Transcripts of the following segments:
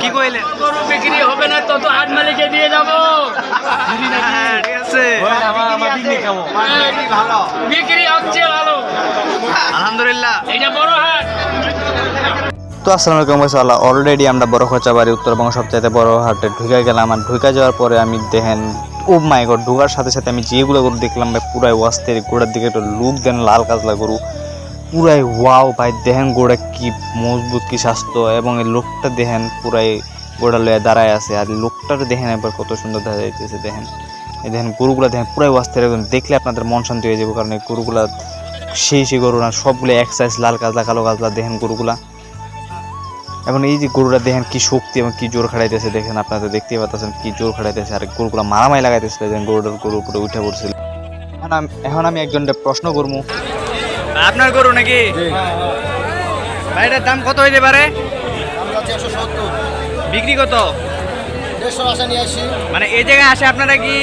কি কইলেন গরু বিক্রি হবে না তত হাট মালিকে দিয়ে যাব। হ্যাঁ ঠিক আছে। বিক্রি হচ্ছে ভালো। আলহামদুলিল্লাহ। এটা বড় হাট। তো আসসালামু আলাইকুম ভাইসাল্লাহ অলরেডি আমরা বড় খরচাবাড়ি উত্তরবঙ্গ সবচাইতে বড় হাটে ঢুকে গেলাম আর ঢুকে যাওয়ার পরে আমি দেখেন ও মাই গড ঢুকার সাথে সাথে আমি যেগুলো গরু দেখলাম ভাই পুরাই ওয়াস্তের গোড়ার দিকে একটু লুক দেন লাল কাজলা গরু। পুরাই ওয়াও ভাই, দেখেন গোড়া কি মজবুত, কি স্বাস্থ্য, এবং এই লোকটা দেখেন পুরাই গোড়া লয়ে দাঁড়ায় আছে, আর লোকটার দেখেন একবার কত সুন্দর দেখা যাইতেছে, দেখেন। এই দেখেন গরুগুলা দেখেন পুরাই ওয়াস্তের একদম, দেখলে আপনাদের মন শান্তি হয়ে যাবে, কারণ এই গরুগুলা সেই সেই গরু না, সবগুলো এক সাইজ লাল কাজলা কালো কাজলা দেখেন গরুগুলা। এবং এই যে গরুটা দেখেন কি শক্তি এবং কি জোর খাড়াইতেছে দেখেন আপনাদের দেখতেই পাচ্ছেন কি জোর খাড়াইতেছে আর গরুগুলো মারামারি লাগাইতেছিল দেখেন গরুটার গরুর উপরে উঠে পড়ছিল। এখন আমি- এখন আমি একজনটা প্রশ্ন করব আপনার গরু নাকি? ভাই এটার দাম কত হইতে পারে? বিক্রি কত? মানে এই জায়গায় আসে আপনারা কি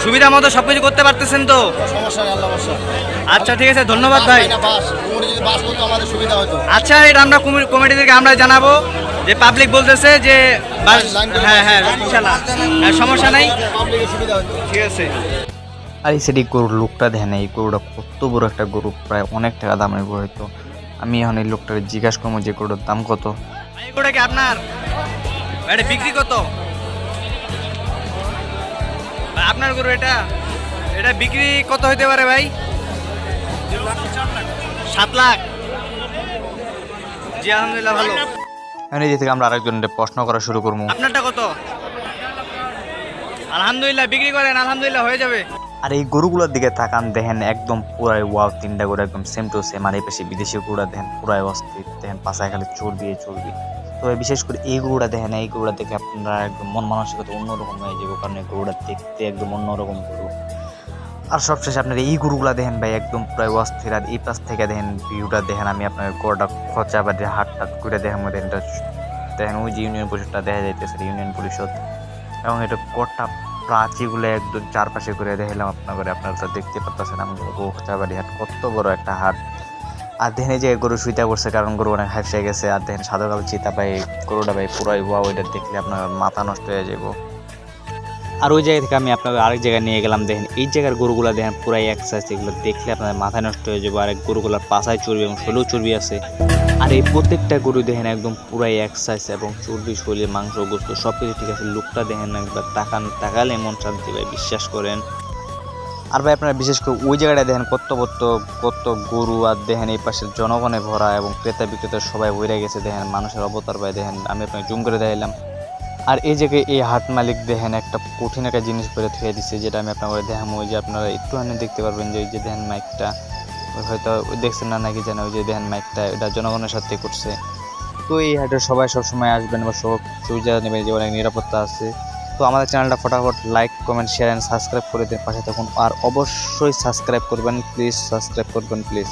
সুবিধা মতো সবকিছু করতে পারতেছেন তো? আচ্ছা ঠিক আছে ধন্যবাদ ভাই। আচ্ছা এটা আমরা কমি- কমিটিদেরকে আমরা জানাব যে পাবলিক বলতেছে যে বাস- হ্যাঁ হ্যাঁ ইনশাল্লাহ সমস্যা নাই। ঠিক আছে। আর এই সেটি গরুর লোকটা দেখেন এই গরুটা কত বড় একটা গরু প্রায় অনেক টাকা দামের গরু হয়তো। আমি এখন এই লোকটাকে জিজ্ঞাসা করব যে গরুটার দাম কত। ভাই, এগুলো কি আপনার এটা বিক্রি কত? আপনার গরু এটা এটা বিক্রি কত হইতে পারে ভাই? সাত লাখ। জি আলহামদুলিল্লাহ ভালো। এখন এই থেকে আমরা আরেকজনের প্রশ্ন করা শুরু করব। আপনারটা কত? আলহামদুলিল্লাহ বিক্রি করেন আলহামদুলিল্লাহ হয়ে যাবে। আর এই গরুগুলোর দিকে তাকান, দেখেন একদম পুরাই ওয়াও তিনটা গরু একদম সেম টু সেম আর এই পাশে বিদেশি গরুটা দেখেন পুরাই অস্থির, দেখেন পাশায় খালি চর্বি চর্বি। তবে বিশেষ করে এই গরুটা দেখেন, এই গরুটা দেখে আপনারা একদম মন মানসিকতা অন্যরকম হয়ে যাবে, কারণ এই গরুটা দেখতে একদম অন্যরকম গরু। আর সবশেষে আপনার এই গরুগুলা দেখেন ভাই, একদম প্রায় অস্থির। আর এই পাশ থেকে দেখেন ভিউটা দেখেন আমি আপনার গরুটা খরচা বা হাট টাট করে দেখেন মধ্যে দেখেন ওই যে ইউনিয়ন পরিষদটা দেখা যাইতেছে ইউনিয়ন পরিষদ। এবং এটা কটা প্রাচীগুলো একদম চারপাশে ঘুরে দেখলাম আপনার করে আপনারা তো দেখতে পাচ্ছেন আমি গোচাবাড়ি হাট কত বড় একটা হাট। আর দেখেন যে গরু শুইতে করছে কারণ গরু অনেক হাসে গেছে, আর দেখেন সাদা কালো চিতা ভাই গরুটা ভাই পুরাই ওয়া ওইটা দেখলে আপনার মাথা নষ্ট হয়ে যাব আর ওই জায়গা থেকে আমি আপনাকে আরেক জায়গায় নিয়ে গেলাম, দেখেন এই জায়গার গরুগুলো দেখেন পুরাই এক্সারসাইজ এগুলো দেখলে আপনাদের মাথা নষ্ট হয়ে যাব আর এক গরুগুলোর পাশায় চর্বি এবং শৈলেও চর্বি আছে। আর এই প্রত্যেকটা গরু দেখেন একদম পুরাই এক্সারসাইজ এবং চর্বি শৈলী মাংস, গোস্ত সব কিছু ঠিক আছে। লুকটা দেখেন একবার তাকান, তাকালে মন শান্তি ভাই বিশ্বাস করেন। আর ভাই আপনারা বিশেষ করে ওই জায়গাটা দেখেন, কত কত কত গরু আর দেখেন এই পাশের জনগণে ভরা এবং ক্রেতা বিক্রেতা সবাই বইরে গেছে দেখেন, মানুষের অবতার ভাই দেখেন, আমি আপনাকে জুম করে দেখাইলাম। আর এই জায়গায় এই হাট মালিক দেখেন একটা কঠিন একটা জিনিস করে থুয়ে দিচ্ছে যেটা আমি আপনাকে দেখাবো ওই যে আপনারা একটুখানি দেখতে পারবেন যে ওই যে দেখেন মাইকটা হয়তো দেখছেন না নাকি জানে ওই যে দেখেন মাইকটা এটা জনগণের সাথে করছে। তো এই হাটে সবাই সবসময় আসবেন বা সব সুবিধা নেবেন যে অনেক নিরাপত্তা আছে। তো আমাদের চ্যানেলটা ফটাফট like comment share and subscribe করে দিন, পাশে তখন আর অবশ্যই সাবস্ক্রাইব করবেন প্লিজ সাবস্ক্রাইব করবেন প্লিজ